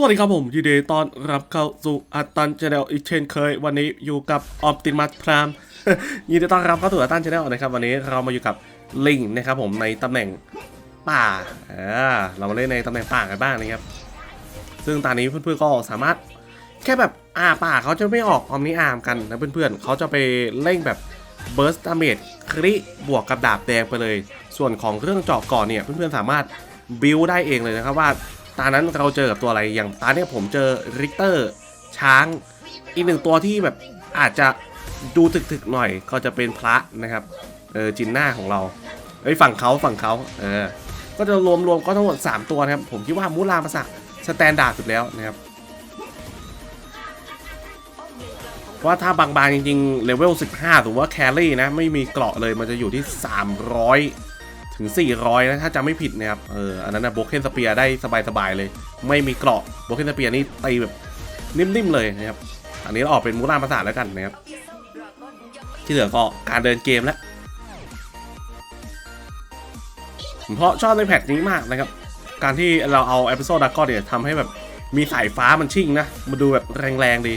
สวัสดีครับผมยินดีตอนรับเข้าสู่อัตตันชาแนลอีกเช่นเคย วันนี้อยู่กับออปติมัสพรามยินดีต้อนรับเข้าสู่อัตตันชาแนลนะครับ วันนี้เรามาอยู่กับลิงนะครับผมในตำแหน่งป่าอ่าเรามาเล่นในตำแหน่งป่ากันบ้างนะครับ ซึ่งตอนนี้เพื่อนๆก็สามารถแค่แบบอ่าป่าเขาจะไม่ออกออมนิอามกันนะเพื่อนๆเขาจะไปเล่งแบบเบิร์สดาเมจคริบวกกับดาบแดงไปเลย ส่วนของเครื่องเจาะก่อนเนี่ยเพื่อนๆสามารถบิวได้เองเลยนะครับว่า ตานั้นเราเจอกับตัวอะไรอย่างตาเนี่ยผมเจอริกเตอร์ช้าง อีกหนึ่งตัวที่แบบอาจจะดูถึกๆหน่อยก็จะเป็นพระนะครับเออจินหน้าของเราเอ้ฝั่งเขาฝั่งเขาเออก็จะรวมรวมก็ทั้งหมด 3 ตัวนะครับ ผมคิดว่ามูรามาสักสแตนดาร์ดสุดแล้วนะครับเพราะว่าถ้าบางๆจริงๆเลเวล 15 ถือว่าแครี่นะ ไม่มีเกราะเลยมันจะอยู่ที่300 ถึง 400 นะ ถ้าจำไม่ผิดนะครับ เออ อันนั้นนะโบเคนสเปียได้สบาย ๆ เลย ไม่มีเกราะโบเคนสเปียนี่ตีแบบนิ่ม ๆ เลยนะครับ อันนี้เราออกเป็นมูราประสาทแล้วกันนะครับ ที่เหลือก็การเดินเกมแล้วผมเพราะชอบในแพทนี้มากนะครับ การที่เราเอาเอพิโซดดักก้อนเนี่ยทำให้แบบมีสายฟ้ามันชิ่งนะ มาดูแบบแรงๆดี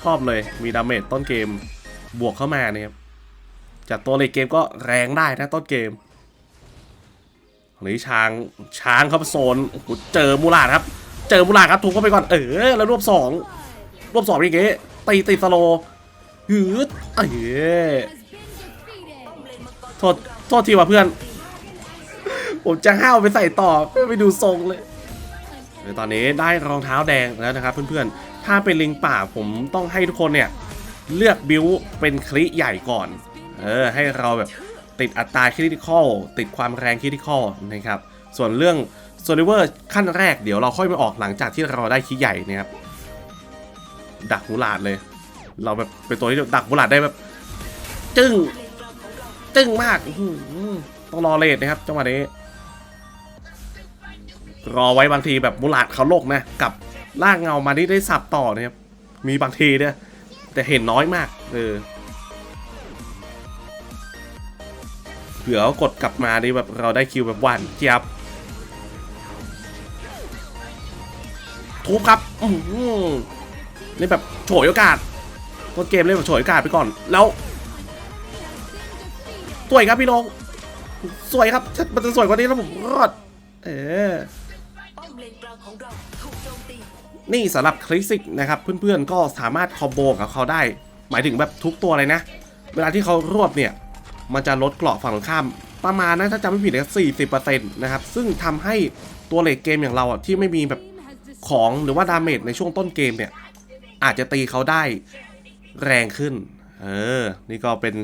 ชอบเลย มีดาเมจต้นเกมบวกเข้ามาเนี่ยครับจากตัวในเกมก็แรงได้นะต้นเกม อันนี้ช้างช้างครับโซนเจอมูลาดครับ เจอมูลาดครับถูกเข้าไปก่อนเออแล้วรวบสองรวบสองอย่างเงี้ตีตีสโลหืดเออโทษโทษทีว่ะเพื่อน ผมจะห้าวไปใส่ต่อไม่ดูทรงเลยเดี๋ยตอนนี้ได้รองเท้าแดงแล้วนะครับเพื่อนๆ ถ้าเป็นลิงป่าผมต้องให้ทุกคนเนี่ย เลือกบิวเป็นคลิใหญ่ก่อน เออให้เราแบบ ติดอัตราคริติคอลติดความแรงคริติคอลนะครับ ส่วนเรื่องโซลิเวอร์ขั้นแรกเดี๋ยวเราค่อยมาออกหลังจากที่เราได้คลิใหญ่นะครับดักหูหลาดเลย เราแบบเป็นตัวที่ดักหูหลาดได้แบบ จึ้ง จึ้งมากต้องรอเลทนะครับจังหวะนี้ รอไว้บางทีแบบมูลาดเขาโลกนะกับลากเงามาที่ได้สับต่อนะครับมีบางทีเนี่ยแต่เห็นน้อยมาก เออ ผื่อเขากดกลับมานี่แบบเราได้คิวแบบหวานเจี๊ยบทุบครับอื้อนี่แบบโฉยโอกาสต้นเกมเล่นแบบโฉยโอกาสไปก่อน แล้วสวยครับพี่น้องสวยครับมันจะสวยกว่านี้แล้วผมรอด เออนี่สำหรับคลิสิกนะครับเพื่อนๆก็สามารถคอมโบกับเขาได้ หมายถึงแบบทุกตัวเลยนะ เวลาที่เขารวบเนี่ย มันจะลดเกราะฝั่งตรงข้าม ประมาณนะถ้าจำไม่ผิดนะ40%นต์นะครับ ซึ่งทำให้ตัวเลดเกมอย่างเราอะที่ไม่มีแบบของหรือว่าดาเมจในช่วงต้นเกมเนี่ย อาจจะตีเขาได้แรงขึ้น เออ นี่ก็เป็น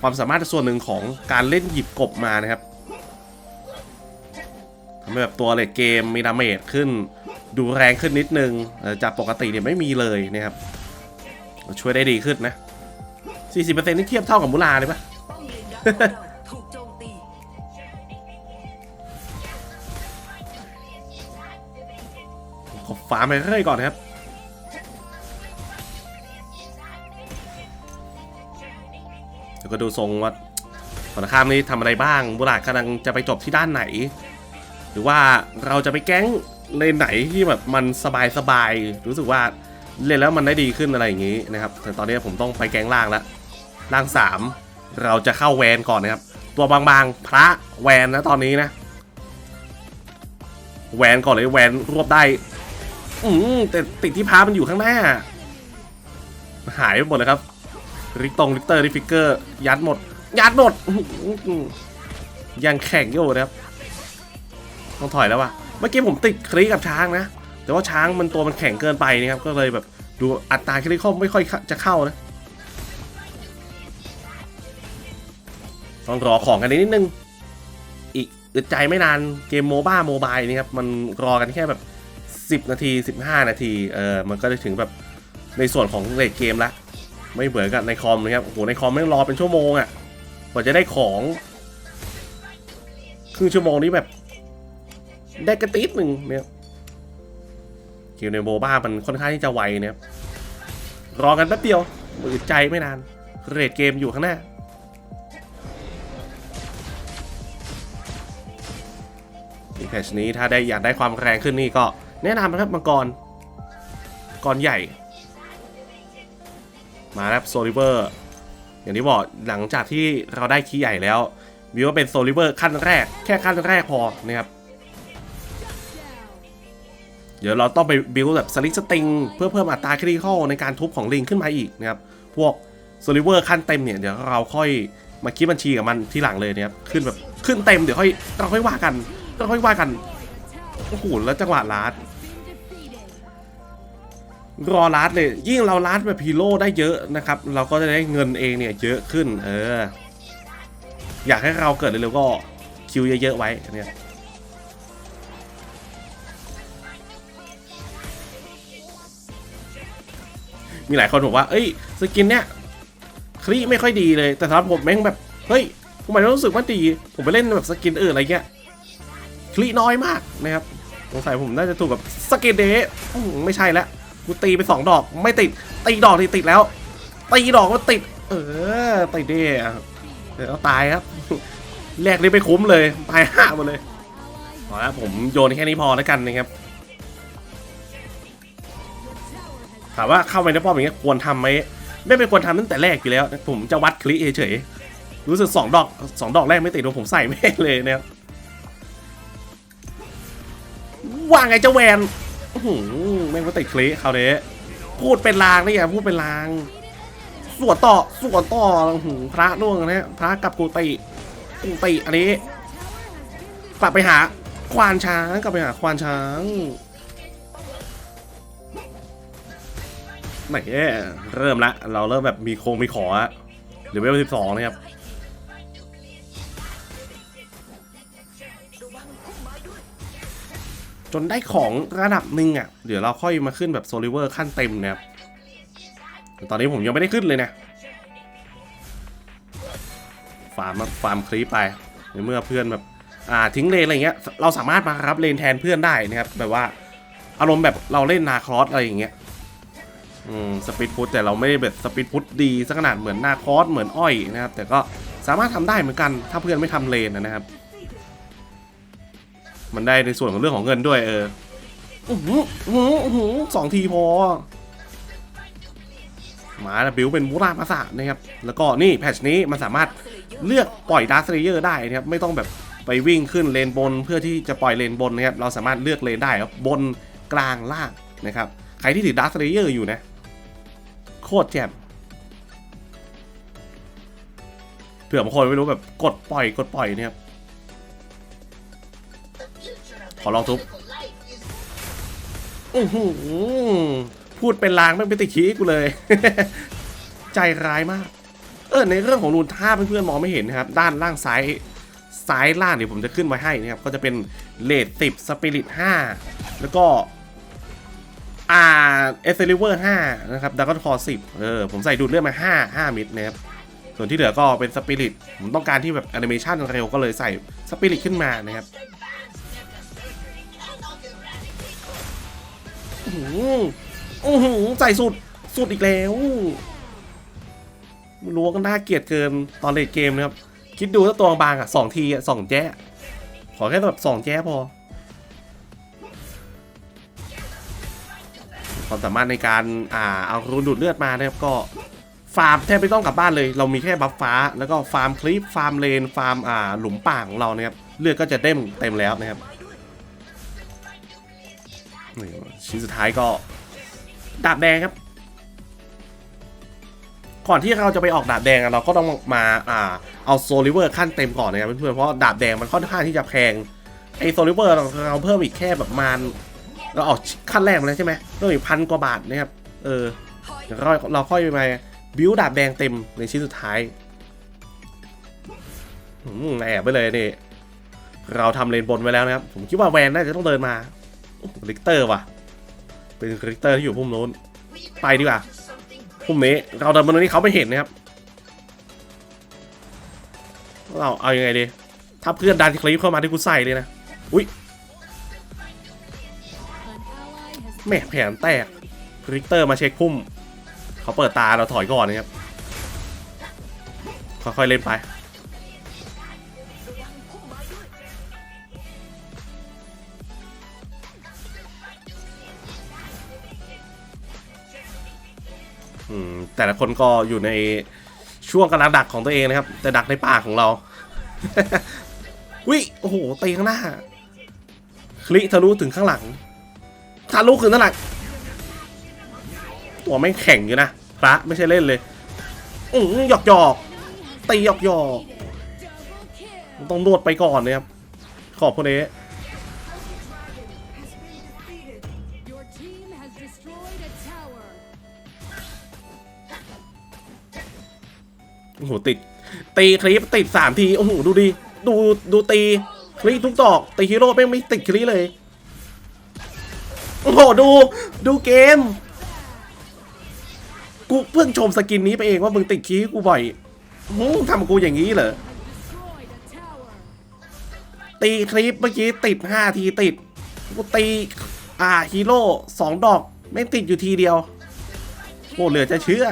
ความสามารถส่วนหนึ่งของการเล่นหยิบกบมานะครับทำให้แบบตัวเลดเกมมีดาเมจขึ้น ดูแรงขึ้นนิดนึงจากปกติเนี่ยไม่มีเลยนะครับช่วยได้ดีขึ้นนะ 40%นี่เทียบเท่ากับมูลาเลยปะ ถูกโจมตีขอฟาไปเรื่อยก่อนนะครับเดี๋ยวก็ดูทรงว่าฝั่งข้ามนี้ทำอะไรบ้างบุราดกำลังจะไปจบที่ด้านไหน หรือว่าเราจะไปแก๊งเลนไหนที่แบบมันสบายสบายๆรู้สึกว่าเล่นแล้วมันได้ดีขึ้นอะไรอย่างนี้นะครับแต่ตอนนี้ผมต้องไปแก๊งล่างแล้วล่างสาม เราจะเข้าแวนก่อนนะครับ ตัวบางๆ พระแวนนะตอนนี้นะ แวนก่อนเลยแวนรวบได้ อืมแต่ติดที่พามันอยู่ข้างหน้า หายไปหมดเลยครับ ริกตงริกเตอร์ริฟิกเกอร์ ยัดหมด ยัดหมดยังแข่งอยู่นะครับ ต้องถอยแล้วว่ะเมื่อกี้ผมติดคลิกับช้างนะ แต่ว่าช้างมันตัวมันแข็งเกินไปนะครับ ก็เลยแบบ ดูอัตราคลิเข้าไม่ค่อยจะเข้านะ ต้องรอของกันนิดนึง อีกอึดใจไม่นานเกมโมบ้าโมบายนี่ครับ มันรอกันแค่แบบ 10 นาที 15 นาที เออ มันก็จะถึงแบบในส่วนของเลทเกมละ ไม่เหมือนกับในคอมนะครับ โอ้โห ในคอมไม่งรอเป็นชั่วโมงอะ่ะ กว่าจะได้ของ ครึ่งชั่วโมงนี้แบบ ได้กระติดหนึ่งเนี่ยเกมในโมบ้ามันค่อนข้างที่จะไวนะครับ รอกันแป๊บเดียวมือใจไม่นาน เรทเกมอยู่ข้างหน้า แพชนี้ถ้าได้อยากได้ความแรงขึ้นนี่ก็ แนะนำนะครับมังกรมังกรใหญ่ มาแล้วโซลิเวอร์อย่างที่บอกหลังจากที่เราได้คีย์ใหญ่แล้ววิวว่าเป็นโซลิเวอร์ขั้นแรก แค่ขั้นแรกพอนะครับเดี๋ยวเราต้องไปบิวแบบสลิกสติงเพื่อเพิ่มอัตราคริติคอลในการทุบของลิงขึ้นมาอีกนะครับ พวกโซลิเวอร์ขั้นเต็มเนี่ยเดี๋ยวเราค่อยมาคิดบัญชีกับมันที่หลังเลยนะครับขึ้นแบบขึ้นเต็มเดี๋ยวค่อยเราค่อยว่ากัน เราค่อยว่ากันโอ้โหแล้วจังหวะลาดรอลาดเลยยิ่งเราลาดแบบฮีโร่ได้เยอะนะครับ เราก็จะได้เงินเองเนี่ยเยอะขึ้น เออ อยากให้เราเกิดเร็วๆก็คิวเยอะๆไว้เนี่ยมีหลายคนบอกว่า เอ้ย สกินเนี้ยคลีไม่ค่อยดีเลย แต่สำหรับผมแม่งแบบ เฮ้ยผมหมายรู้สึกว่าดี ผมไปเล่นแบบสกินอื่นอะไรเงี้ย คลีน้อยมากนะครับสงสัยผมน่าจะถูกกับสกินเดย์ไม่ใช่แล้วกูตีไปสองดอกไม่ติดตีดอกที่ติดแล้วตีดอกก็ติด เออติดเดย์อเดี๋ยวตายครับแรกนี้ไม่คุ้มเลยตายห้าหมดเลยเอาละผมโยนแค่นี้พอแล้วกันนะครับถามว่าเข้าไปในป้อมอย่างเงี้ยควรทำไหมไม่เป็นควรทำตั้งแต่แรกอยู่แล้ว ผมจะวัดคลิเฉยๆรู้สึกสองดอกสองดอกแรกไม่ติดโดนผมใส่แม่เลยนะครับ ว่าไงเจ้าแวนอื้อหือแม่งก็ติดคลิเขาเนี้พูดเป็นลางนี่ไงพูดเป็นลาง สวนต่อสวนต่ออื้อหือพระล่วงนะฮะพระกับกูติกูติอันนี้กลับไปหา ควานช้างกลับไปหาควานช้างไหนเนี่ยเริ่มละ เราเริ่มแบบมีโครงมีขออะหรือเวลสิบสองนะครับ จนได้ของระดับหนึ่งอะ เดี๋ยวเราค่อยมาขึ้นแบบโซลิเวอร์ขั้นเต็มนะครับตอนนี้ผมยังไม่ได้ขึ้นเลยนะ ฟาร์มฟาร์มคลีปไปในเมื่อเพื่อนแบบ อ่าทิ้งเลนอะไรเงี้ย เราสามารถมารับเลนแทนเพื่อนได้นะครับ แบบว่าอารมณ์แบบเราเล่นนาครอสอะไรอย่างเงี้ย อืมสปีดพุทแต่เราไม่ได้แบบสปีดพุทดีสักขนาดเหมือนนาครอสเหมือนอ้อยนะครับ แต่ก็สามารถทำได้เหมือนกัน ถ้าเพื่อนไม่ทำเลนนะครับ มันได้ในส่วนของเรื่องของเงินด้วยเอออื้อหืออื้อหืออื้อหือสองทีพอมาบิวเป็นมูรามาสะนะครับ แล้วก็นี่แพชนี้มันสามารถเลือกปล่อยดาร์ s เลเยอร์ได้นะครับ ไม่ต้องแบบไปวิ่งขึ้นเลนบนเพื่อที่จะปล่อยเลนบนนะครับ เราสามารถเลือกเลนได้ครับบนกลางล่างนะครับ ใครที่ถือดาร์ s เลเยอร์อยู่นะ โคตรแจ่มเผื่อบางคนไม่รู้แบบกดปล่อยกดปล่อยเนี่ย อลองทุบอื้อหือพูดเป็นลางไม่เป็นติขี้กูเลย ใจร้ายมาก เออในเรื่องของนูนท่าเพื่อนๆมองไม่เห็นนะครับ ด้านล่างซ้ายซ้ายล่างเดี๋ยวผมจะขึ้นไว้ให้นะครับ ก็จะเป็นเลดสิบสปิริตห้าแล้วก็อ่าเอเซลิเวอร์ห้านะครับดักก็คอสิบเออผมใส่ดูดเลือดมาห้าห้ามิดนะครับส่วนที่เหลือก็เป็นสปิริตผมต้องการที่แบบแอนิเมชันเร็วก็เลยใส่สปิริตขึ้นมานะครับ อื้อหืออื้อหือใส่สุด สุดอีกแล้วรัวก็น่าเกลียดเกินตอนเลดเกมนะครับ คิดดูถ้าตัวบางอะสองทีอะสองแจ๊ะขอแค่แบบสองแจ๊ะพอ ความสามารถในการอ่าเอารูนดูดเลือดมานะครับก็ฟาร์มแทบไม่ต้องกลับบ้านเลย เรามีแค่บัฟฟ้า แล้วก็ฟาร์มคลิป ฟาร์มเลน ฟาร์มอ่าหลุมป่าของเรานะครับ เลือดก็จะเต็มเต็มแล้วนะครับ ชิ้นสุดท้ายก็ดาบแดงครับ ก่อนที่เราจะไปออกดาบแดงอะเราก็ต้องมาอ่าเอาโซลิเวอร์ขั้นเต็มก่อนนะครับเพื่อนๆเพราะดาบแดงมันค่อนข้างที่จะแพงไอโซลิเวอร์เราเราเพิ่มอีกแค่แบบมาณเราออกขั้นแรกมาแล้วใช่ไหมต้องอีกพันกว่าบาทนะครับเออเดี๋ยวเราเราค่อยไปบิวดาบแดงเต็มในชิ้นสุดท้ายแอบไปเลยนี่เราทำเลนบนไว้แล้วนะครับ ผมคิดว่าแวนน่าจะต้องเดินมา ลิกเตอร์ว่ะ เป็นลิกเตอร์ที่อยู่พุ่มโน้น ไปดีกว่า พุ่มนี้ เราเดินบนนี้เขาไม่เห็นนะครับ เราเอายังไงดี ถ้าเพื่อนดันคลิปเข้ามาที่กูใส่เลยนะ อุ้ยแม่แผนแตกริกเตอร์มาเช็คพุ่ม เขาเปิดตาเราถอยก่อนนะครับ ค่อยๆเล่นไป แต่ละคนก็อยู่ในช่วงกำลังดักของตัวเองนะครับ แต่ดักในป่าของเราวิโอ้โหตีข้างหน้า คลิทะลุถึงข้างหลังทะลุถึงข้างหลังตัวไม่แข็งอยู่นะพระไม่ใช่เล่นเลยอือหยอกหยอกตีหยอกหยอกต้องนวดไปก่อนนะครับขอบคนนี้ โอ้โหติด ตีคลิปติดสามทีโอ้โหดูดิดูดูตีคลิปทุกดอกตีฮีโร่แม่งไม่ติดคลิปเลยโอ้โหดูดูเกม กูเพิ่งชมสกินนี้ไปเองว่ามึงติดคลิปกูบ่อยมึงทำกูอย่างนี้เหรอตีคลิปเมื่อกี้ติดห้าทีติดกูตีอ่าฮีโร่สองดอก ไม่ติดอยู่ทีเดียวโอ้เหลือจะเชื่อ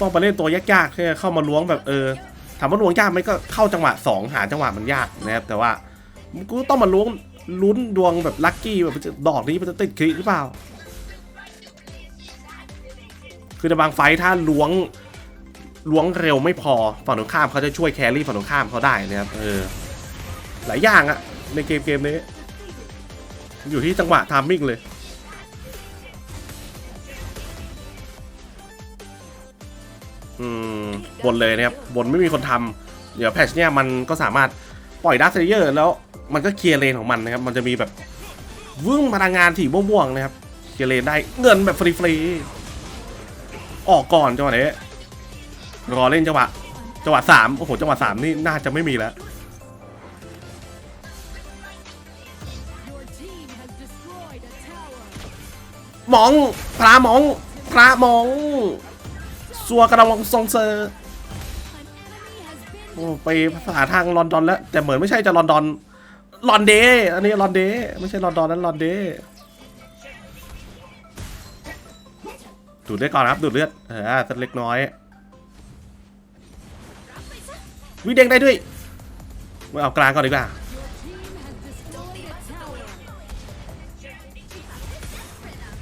ต้องไปเล่นตัวยากๆแค่เข้ามาล้วงแบบเออถามว่าล้วงยากไหมก็เข้าจังหวะสองหาจังหวะมันยากนะครับแต่ว่ากูต้องมาล้วงลุ้นดวงแบบลัคกี้แบบดอกนี้มันจะติดคลิหรือเปล่า คือในบางไฟท์ถ้าล้วงล้วงเร็วไม่พอฝั่งตรงข้ามเขาจะช่วยแครี่ฝั่งตรงข้ามเขาได้นะครับเออหลายอย่างอะในเกมเกมนี้ อยู่ที่จังหวะทามมิ่งเลย บนเลยนะครับ บนไม่มีคนทำเดี๋ยวแพชเนี่ยมันก็สามารถปล่อยดัสเซเยอร์แล้วมันก็เคลียร์เลนของมันนะครับ มันจะมีแบบวึ่งพลังงานถี่ม่วงๆนะครับ เคลียร์เลนได้เงินแบบฟรีๆ ออกก่อนจังหวะนี้รอเล่นจังหวะจังหวะสามโอ้โหจังหวะสามนี่น่าจะไม่มีแล้วมองพระมองพระมอง ซัวกระดองทรงเซอร์โอ้ไปภาษาทางลอนดอนแล้ว แต่เหมือนไม่ใช่จะลอนดอนลอนเดย์อันนี้ลอนเดย์ไม่ใช่ลอนดอนนั้นลอนเดย์ดูดเลือดก่อนครับดูดเลือดเออสักเล็กน้อยวิเด้งได้ด้วยมาเอากลางก่อนดีกว่า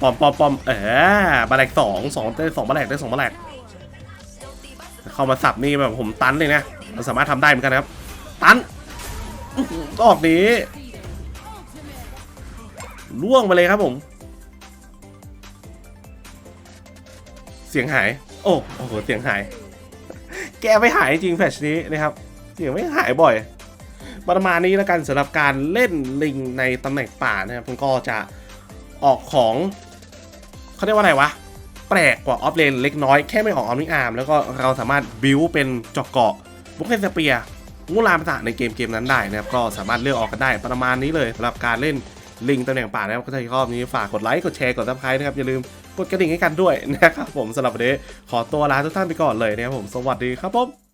ปอมปอมปอมเออบาแลกสองสองได้สองบาแลกได้สองบาแลก เข้ามาสับนี่แบบผมตันเลยนะเราสามารถทำได้เหมือนกันนะครับ ตันอออออกนี้ล่วงไปเลยครับผม เสียงหาย โอ้โหเสียงหาย แกไม่หายจริงแพชนี้นะครับ เสียงไม่หายบ่อย ประมาณนี้แล้วกันสำหรับการเล่นลิงในตำแหน่งป่านะครับมันก็จะออกของเขาเรียกว่าอะไรวะ แปลกกว่าออฟเลนเล็กน้อยแค่ไม่ออกออมนิอาร์มแล้วก็เราสามารถบิวเป็นจอกเกาะบุกเคนสเปียงูลามตะในเกมเกมนั้นได้นะครับก็สามารถเลือกออกกันได้ประมาณนี้เลยสำหรับการเล่นลิงตำแหน่งป่านะครับก็ถ้าชอบนี้ฝากกดไลค์กดแชร์กดซับสไครต์นะครับอย่าลืมกดกระดิ่งให้กันด้วยนะครับผมสำหรับวันนี้ขอตัวลาทุกท่านไปก่อนเลยนะครับผมสวัสดีครับผม